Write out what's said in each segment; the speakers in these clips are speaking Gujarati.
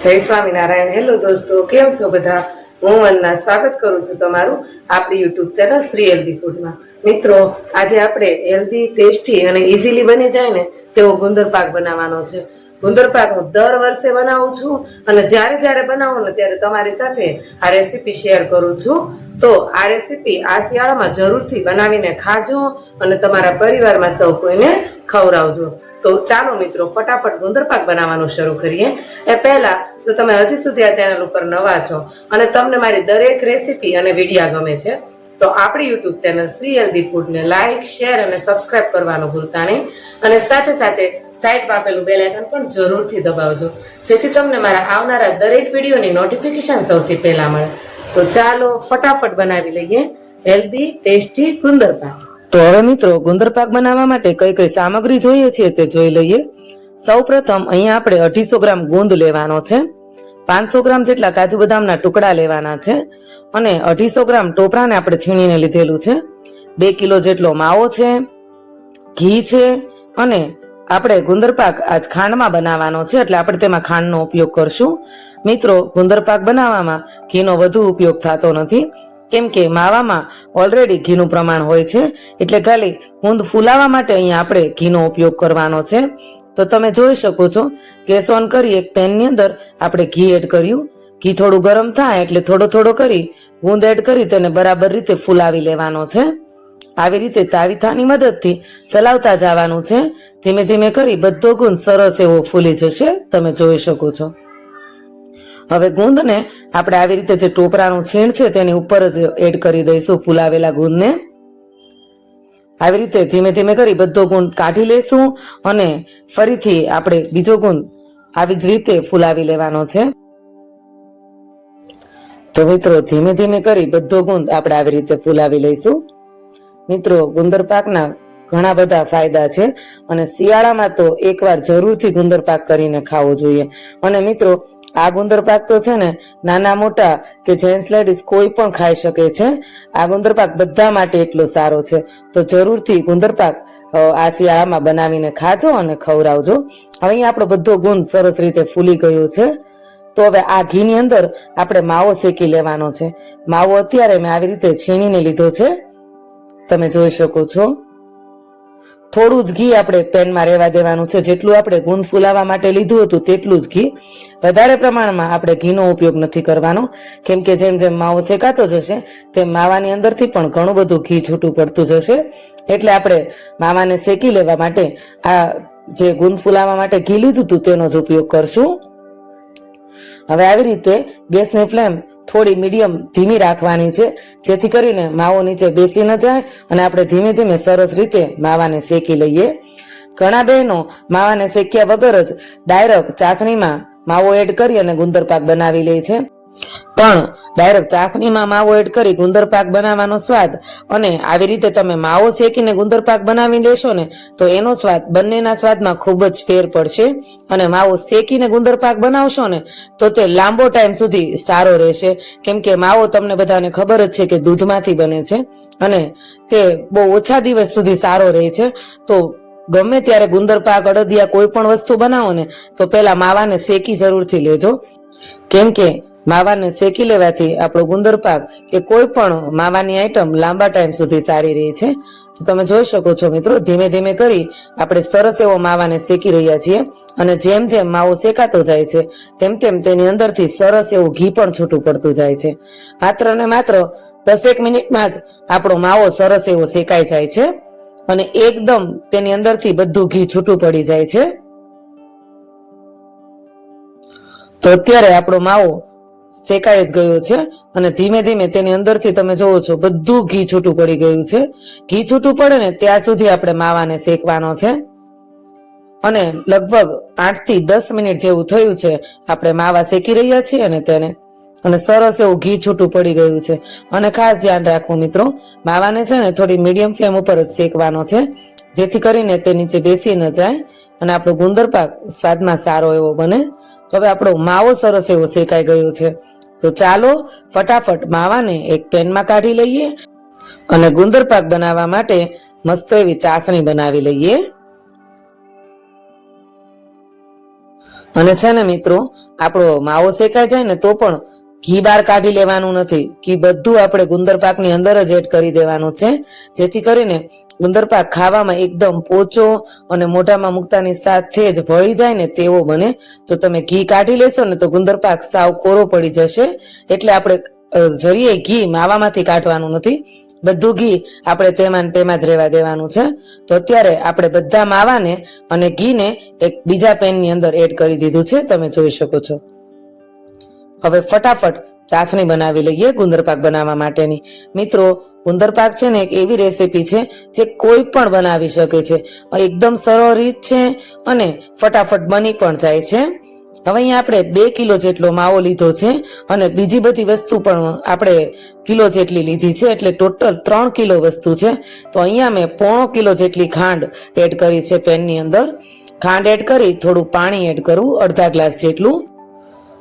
જય સ્વામિનારાયણ. હેલો દોસ્તો, કેમ છો બધા? હું વંદના સ્વાગત કરું છું તમારું આપણી યુટ્યુબ ચેનલ શ્રી હેલ્ધી ફૂડમાં મિત્રો, આજે આપણે હેલ્ધી ટેસ્ટી અને ઇઝીલી બની જાય ને તેવો ગુંદર પાક બનાવવાનો છે. ગુંદર પાક હું દર વર્ષે બનાવું છું અને જ્યારે જ્યારે બનાવું ને ત્યારે તમારી સાથે આ રેસીપી શેર કરું છું. તો આ રેસીપી આ શિયાળામાં જરૂરથી બનાવીને ખાજો અને તમારા પરિવારમાં સૌ કોઈને ખવડાવજો. તો ચાલો મિત્રો, ફટાફટ ગુંદર પાક બનાવવાનું શરૂ કરીએ. એ પહેલા જો તમે હજી સુધી આ ચેનલ ઉપર નવા છો અને તમને મારી દરેક રેસીપી અને વિડીયા ગમે છે, તો આપણી યુટ્યુબ ચેનલ શ્રી હેલ્ધી ફૂડને લાઇક શેર અને સબસ્ક્રાઇબ કરવાનું ભૂલતા નહીં. અને સાથે સાથે સાઈડમાં આપેલું બેલ આઇકન પણ જરૂરથી દબાવજો, જેથી તમને મારા આવનારા દરેક વિડીયોની નોટિફિકેશન સૌથી પહેલાં મળે. તો ચાલો ફટાફટ બનાવી લઈએ હેલ્ધી, ટેસ્ટી ગુંદર પાક તો હવે મિત્રો ગુંદર પાક બનાવવા માટે કઈ કઈ સામગ્રી જોઈએ છે તે જોઈ લઈએ. સૌ પ્રથમ અહીંયા આપણે અઢીસો ગ્રામ ગુંદ લેવાનો છે. પાંચસો ગ્રામ જેટલા કાજુ બદામના ટુકડા લેવાના છે અને અઢીસો ગ્રામ ટોપરાને આપણે છીણીને લીધેલું છે. બે કિલો જેટલો માવો છે, ઘી છે અને આપણે ગુંદર પાક આજ ખાંડમાં બનાવવાનો છે એટલે આપણે તેમાં ખાંડનો ઉપયોગ કરશું. મિત્રો ગુંદર પાક બનાવવામાં ઘીનો વધુ ઉપયોગ થતો નથી. કેમ કે માવામાં ઓલરેડી ઘીનું પ્રમાણ હોય છે. એટલે ખાલી ગુંદ ફૂલાવા માટે અહીંયા આપણે ઘીનો ઉપયોગ કરવાનો છે. તો તમે જોઈ શકો છો, ગેસ ઓન કરી એક પેનની અંદર આપણે ઘી એડ કર્યું. ઘી થોડું ગરમ થાય એટલે થોડો થોડો કરી ગુંદ એડ કરી તેને બરાબર રીતે ફૂલાવી લેવાનો છે. આવી રીતે તાવીથાની મદદથી ચલાવતા જવાનું છે. ધીમે ધીમે કરી બધો ગુંદ સરસ એવો ફૂલી જશે. તમે જોઈ શકો છો. હવે ગુંદને આપણે આવી રીતે જે ટોપરાનું છીણ છે તેની ઉપર જ એડ કરી દઈશું ફૂલાવેલા ગુંદને. આવી રીતે ધીમે ધીમે કરી બધો ગુંદ કાઢી લેશું અને ફરીથી આપણે બીજો ગુંદ આવી જ રીતે ફૂલાવી લેવાનો છે. તો મિત્રો, ધીમે ધીમે કરી બધો ગુંદ આપણે આવી રીતે ફૂલાવી લઈશું. મિત્રો ગુંદર પાકના ઘણા બધા ફાયદા છે. અને શિયાળામાં તો એકવાર જરૂરથી ગુંદર પાક કરીને ખાવો જોઈએ. અને મિત્રો, આ ગુંદર પાક તો છે ને, નાના મોટા કે જેન્ટ્સ લેડીઝ કોઈ પણ ખાઈ શકે છે. આ ગુંદર પાક બધા માટે એટલો સારો છે. તો જરૂરથી ગુંદર પાક આ શિયાળામાં બનાવીને ખાજો અને ખવડાવજો. હવે અહીંયા આપણો બધો ગુણ સરસ રીતે ફૂલી ગયો છે. તો હવે આ ઘીની અંદર આપણે માવો શેકી લેવાનો છે. માવો અત્યારે મેં આવી રીતે છીણીને લીધો છે. તમે જોઈ શકો છો. થોડું જ ઘી આપણે પેનમાં રહેવા દેવાનું છે. જેટલું આપણે ગુંદ ફૂલાવા માટે લીધું હતું તેટલું જ ઘી. વધારે પ્રમાણમાં આપણે ઘીનો ઉપયોગ નથી કરવાનો. કેમ કે જેમ જેમ માવો શેકાતો જશે, તેમ માવાની અંદરથી પણ ઘણું બધું ઘી છૂટું પડતું જશે. એટલે આપણે માવાને શેકી લેવા માટે આ જે ગુંદ ફૂલાવા માટે ઘી લીધું હતું તેનો જ ઉપયોગ કરશું. હવે આવી રીતે ગેસની ફ્લેમ થોડી મીડિયમ ધીમી રાખવાની છે. જેથી કરીને માવો નીચે બેસી ન જાય અને આપણે ધીમે ધીમે સરસ રીતે માવાને શેકી લઈએ. ઘણા બહેનો માવાને શેક્યા વગર જ ડાયરેક્ટ ચાસણીમાં માવો એડ કરી અને ગુંદર પાક બનાવી લે છે. પણ ડાયરેક્ટ ચાસણીમાં માવો એડ કરી ગુંદર પાક બનાવવાનો સ્વાદ અને આવી રીતે તમે માવો શેકીને ગુંદર પાક બનાવી લેશો ને, તો એનો સ્વાદ, બંનેના સ્વાદમાં ખૂબ જ ફેર પડશે. અને માવો શેકીને ગુંદર પાક બનાવશો ને, તો તે લાંબો ટાઈમ સુધી સારો રહેશે. કેમ કે માવો તમને બધાને ખબર જ છે કે દૂધમાંથી બને છે અને તે બહુ ઓછા દિવસ સુધી સારો રહે છે. તો ગમે ત્યારે ગુંદર પાક અડદિયા કોઈ પણ વસ્તુ બનાવો ને, તો પહેલા માવાને શેકી જરૂરથી લેજો. કેમ કે માવાને શેકી લેવાથી આપણો ગુંદર પાક કે કોઈ પણ માવાની આઈટમ લાંબા ટાઈમ સુધી સારી રહે છે. તો તમે જોઈ શકો છો મિત્રો, ધીમે ધીમે કરી આપણે સરસ એવો માવાને શેકી રહ્યા છીએ અને જેમ જેમ માવો શેકાતો જાય છે, તેમ તેમ તેની અંદરથી સરસ એવું ઘી પણ છૂટું પડતું જાય છે. માત્ર ને માત્ર દસેક મિનિટમાં જ આપણો માવો સરસ એવો શેકાઈ જાય છે અને એકદમ તેની અંદરથી બધું ઘી છૂટું પડી જાય છે. તો અત્યારે આપણો માવો શેકાઈ જ ગયો છે અને ધીમે ધીમે તેની અંદરથી તમે જોવો છો, બધું ઘી છૂટું પડી ગયું છે. ઘી છૂટું પડે ને ત્યાં સુધી આપણે માવાને શેકવાનો છે. અને લગભગ આઠથી દસ મિનિટ જેવું થયું છે, આપણે માવા શેકી રહ્યા છીએ અને તેને, અને સરસ એવું ઘી છૂટું પડી ગયું છે. અને ખાસ ધ્યાન રાખવું મિત્રો, માવાને છે ને થોડી મીડિયમ ફ્લેમ ઉપર જ શેકવાનો છે. જેથી કરીને તે નીચે બેસી ન જાય અને આપણો ગુંદર પાક સ્વાદમાં સારો એવો બને. તો હવે આપણો માવો સરસ એવો શેકાઈ ગયો છે. તો ચાલો ફટાફટ માવાને એક પેનમાં કાઢી લઈએ અને ગુંદર પાક બનાવવા માટે મસ્ત એવી ચાસણી બનાવી લઈએ. અને છે ને મિત્રો, આપણો માવો શેકાઈ જાય ને તો પણ ઘી બહાર કાઢી લેવાનું નથી. ઘી બધું આપણે ગુંદર પાકની અંદર જ એડ કરી દેવાનું છે. જેથી કરીને ગુંદર પાક ખાવામાં એકદમ પોચો અને મોઢામાં મૂકતાની સાથે જ ભળી જાય ને તેવો બને. જો તમે ઘી કાઢી લેશો ને તો ગુંદર પાક સાવ કોરો પડી જશે. એટલે આપણે જરીએ ઘી માવામાંથી કાઢવાનું નથી. બધું ઘી આપણે તેમાં તેમાં જ રહેવા દેવાનું છે. તો અત્યારે આપણે બધા માવાને અને ઘીને એક બીજા પેનની અંદર એડ કરી દીધું છે. તમે જોઈ શકો છો. હવે ફટાફટ ચાસણી બનાવી લઈએ ગુંદર પાક બનાવવા માટેની. મિત્રો, ગુંદર પાક છે ને એક એવી રેસીપી છે જે કોઈ પણ બનાવી શકે છે. એકદમ સરળ રીત છે અને ફટાફટ બની પણ જાય છે. હવે અહીંયા આપણે બે કિલો જેટલો માવો લીધો છે અને બીજી બધી વસ્તુ પણ આપણે કિલો જેટલી લીધી છે એટલે ટોટલ ત્રણ કિલો વસ્તુ છે. તો અહીંયા મેં પોણો કિલો જેટલી ખાંડ એડ કરી છે પેનની અંદર. ખાંડ એડ કરી, થોડું પાણી એડ કરું, અડધા ગ્લાસ જેટલું.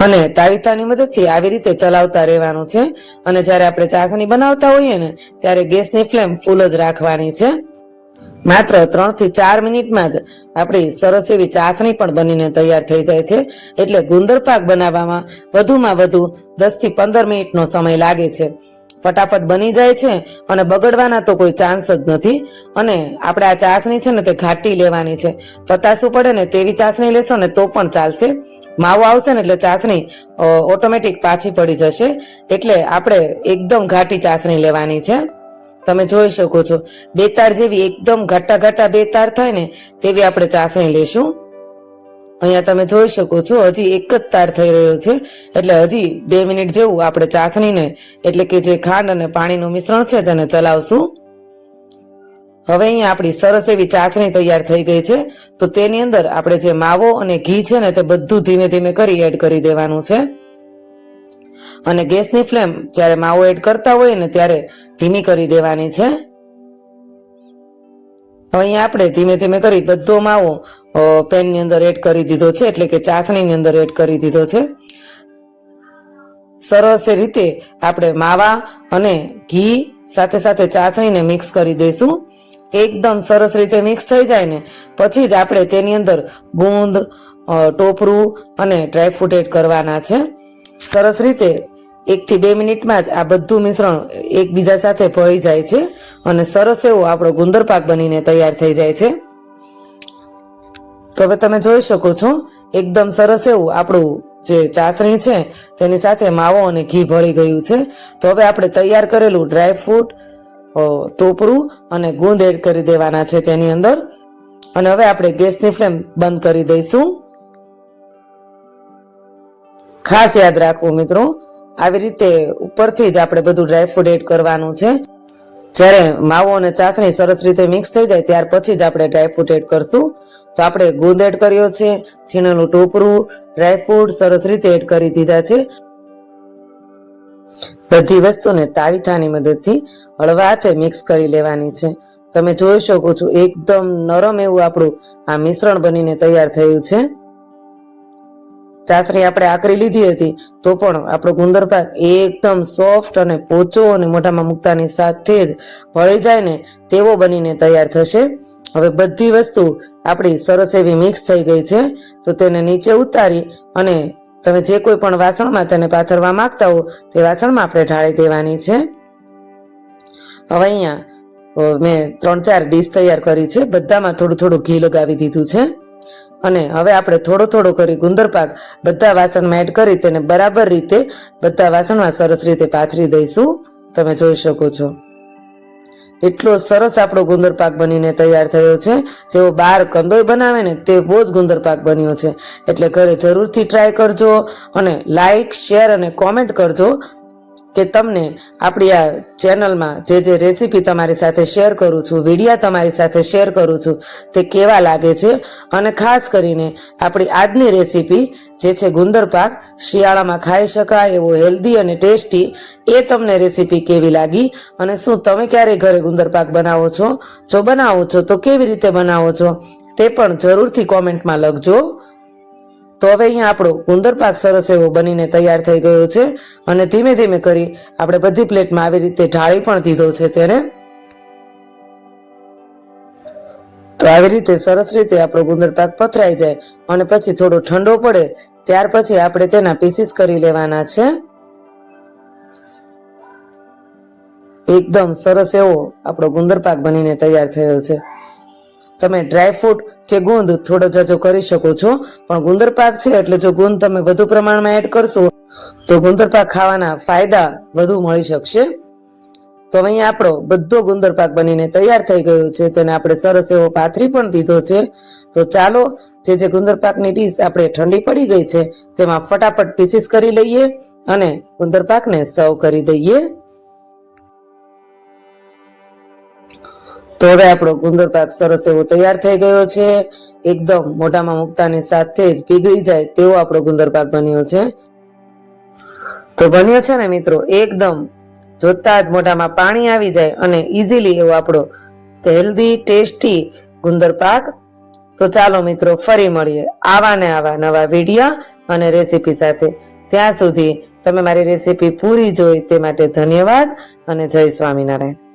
અને તાવીથાની મદદથી આવી રીતે ચલાવતા રહેવાનું છે. અને જ્યારે આપણે ચાસણી બનાવતા હોઈએ ને, ત્યારે ગેસની ફ્લેમ ફૂલ જ રાખવાની છે. માત્ર ત્રણથી ચાર મિનિટમાં જ આપણી સરસ એવી ચાસણી પણ બનીને તૈયાર થઈ જાય છે. એટલે ગુંદર પાક બનાવવામાં વધુમાં વધુ દસથી પંદર મિનિટનો સમય લાગે છે. ફટાફટ બની જાય છે અને બગડવાના તો કોઈ ચાન્સ જ નથી. અને આપણે આ ચાસણી છે ને તે ઘાટી લેવાની છે. પતાસું પડે ને તેવી ચાસણી લેશો ને તો પણ ચાલશે. માવો આવશે ને એટલે ચાસણી ઓટોમેટિક પાછી પડી જશે. એટલે આપણે એકદમ ઘાટી ચાસણી લેવાની છે. તમે જોઈ શકો છો. બે તાર જેવી એકદમ ઘાટા ઘાટા બે તાર થાય ને તેવી આપણે ચાસણી લેશું. અહીંયા તમે જોઈ શકો છો, હજી એક જ તાર થઈ રહ્યો છે. એટલે હજી બે મિનિટ જેવું આપણે ચાસણીને, એટલે કે જે ખાંડ અને પાણીનું મિશ્રણ છે તેને ચલાવશું. હવે અહીંયા આપણી સરસ એવી ચાસણી તૈયાર થઈ ગઈ છે. તો તેની અંદર આપણે જે માવો અને ઘી છે ને તે બધું ધીમે ધીમે કરી એડ કરી દેવાનું છે. અને ગેસની ફ્લેમ જ્યારે માવો એડ કરતા હોય ને ત્યારે ધીમી કરી દેવાની છે. હવે અહીંયા આપણે ધીમે ધીમે કરી બધો માવો પેનની અંદર એડ કરી દીધો છે, એટલે કે ચાસણીની અંદર એડ કરી દીધો છે. સરસ રીતે આપણે માવા અને ઘી સાથે સાથે ચાસણીને મિક્સ કરી દઈશું. એકદમ સરસ રીતે મિક્સ થઈ જાય ને, પછી જ આપણે તેની અંદર ગુંદ ટોપરું અને ડ્રાયફ્રૂટ એડ કરવાના છે. સરસ રીતે એકથી બે મિનિટમાં જ આ બધું મિશ્રણ એકબીજા સાથે ભળી જાય છે અને સરસ એવો આપણો ગુંદર પાક બનીને તૈયાર થઈ જાય છે. તો હવે તમે જોઈ શકો છો, એકદમ સરસ એવું આપણું જે ચાસણી છે તેની સાથે માવો અને ઘી ભળી ગયું છે. તો હવે આપણે તૈયાર કરેલું ડ્રાય ફ્રૂટ ટોપરું અને ગુંદ એડ કરી દેવાના છે તેની અંદર. અને હવે આપણે ગેસની ફ્લેમ બંધ કરી દઈશું. ખાસ યાદ રાખવું મિત્રો આવી રીતે ઉપરથી જ આપણે બધું ડ્રાયફ્રૂટ એડ કરવાનું છે. જ્યારે માવો અને ચાસણી સરસ રીતે મિક્સ થઈ જાય, ત્યાર પછી જ આપણે ડ્રાયફ્રૂટ એડ કરશું. તો આપણે ગુંદ એડ કર્યો છે, છીણેલું ટોપરું ડ્રાયફ્રૂટ સરસ રીતે એડ કરી દીધા છે. બધી વસ્તુને તાવીથાની મદદથી હળવા હાથે મિક્સ કરી લેવાની છે. તમે જોઈ શકો છો, એકદમ નરમ એવું આપણું આ મિશ્રણ બનીને તૈયાર થયું છે. ચાસણી આપણે આકરી લીધી હતી, તો પણ આપણો ગુંદર પાક એકદમ સોફ્ટ અને પોચો અને મોઢામાં મૂકતાની સાથે જ ભળી જાય ને તેવો બનીને તૈયાર થશે. હવે બધી વસ્તુ આપણી સરસ એવી મિક્સ થઈ ગઈ છે, તો તેને નીચે ઉતારી અને તમે જે કોઈ પણ વાસણમાં તેને પાથરવા માંગતા હો, તે વાસણમાં આપણે ઢાળી દેવાની છે. હવે અહીંયા મેં ત્રણ ચાર ડીશ તૈયાર કરી છે, બધામાં થોડું થોડું ઘી લગાવી દીધું છે. અને હવે આપણે થોડો થોડો કરી ગુંદર પાક બધા વાસણમાં એડ કરી તેને બરાબર રીતે બધા વાસણમાં સરસ રીતે પાથરી દઈશું. તમે જોઈ શકો છો. એટલો સરસ આપણો ગુંદર પાક બનીને તૈયાર થયો છે. જેવો બાર કંદોય બનાવે ને તેવો જ ગુંદર પાક બન્યો છે. એટલે ઘરે જરૂરથી ટ્રાય કરજો અને લાઈક શેર અને કોમેન્ટ કરજો. કે તમને આપણી આ ચેનલમાં જે જે રેસીપી તમારી સાથે શેર કરું છું, વિડીયા તમારી સાથે શેર કરું છું, તે કેવા લાગે છે? અને ખાસ કરીને આપણી આજની રેસીપી જે છે ગુંદર પાક, શિયાળામાં ખાઈ શકાય એવો હેલ્ધી અને ટેસ્ટી એ તમને રેસીપી કેવી લાગી? અને શું તમે ક્યારે ઘરે ગુંદર પાક બનાવો છો? જો બનાવો છો તો કેવી રીતે બનાવો છો? તે પણ જરૂરથી કોમેન્ટમાં લખજો. તો હવે અહીંયા આપણો ગુંદર પાક સરસ એવો બનીને તૈયાર થઈ ગયો છે અને ધીમે ધીમે કરી આપણે બધી પ્લેટમાં આવી રીતે ઢાળી પણ દીધો છે તેને. તો આવી રીતે સરસ રીતે આપણો ગુંદર પાક પથરાઈ જાય અને પછી થોડો ઠંડો પડે ત્યાર પછી આપણે તેના પીસીસ કરી લેવાના છે. એકદમ સરસ એવો આપણો ગુંદર પાક બનીને તૈયાર થયો છે. તમે ડ્રાય ફ્રૂટ કે ગુંદ થોડો જાજો કરી શકો છો. પણ ગુંદર પાક છે એટલે જો ગુંદ તમે વધુ પ્રમાણમાં એડ કરશો, તો ગુંદર પાક ખાવાના ફાયદા વધુ મળી શકશે. તો અહીંયા આપણો બધો ગુંદર પાક બનીને તૈયાર થઈ ગયો છે. તેને આપણે સરસ એવો પાથરી પણ દીધો છે. તો ચાલો, જે જે ગુંદર પાકની ડીશ આપણે ઠંડી પડી ગઈ છે, તેમાં ફટાફટ પીસીસ કરી લઈએ અને ગુંદર પાકને સર્વ કરી દઈએ. તો હવે આપણો ગુંદર પાક સરસ એવો તૈયાર થઈ ગયો છે. એકદમ મોઢામાં મૂકતાની સાથે જ પીગળી જાય તેવો આપણો ગુંદર પાક બન્યો છે. તો બન્યો છે ને મિત્રો, એકદમ જોતા જ મોઢામાં પાણી આવી જાય અને ઇઝીલી એવો આપણો હેલ્ધી ટેસ્ટી ગુંદર પાક. તો ચાલો મિત્રો, ફરી મળીએ આવા ને આવા નવા વીડિયો અને રેસીપી સાથે. ત્યાં સુધી તમે મારી રેસીપી પૂરી જોઈ તે માટે ધન્યવાદ અને જય સ્વામિનારાયણ.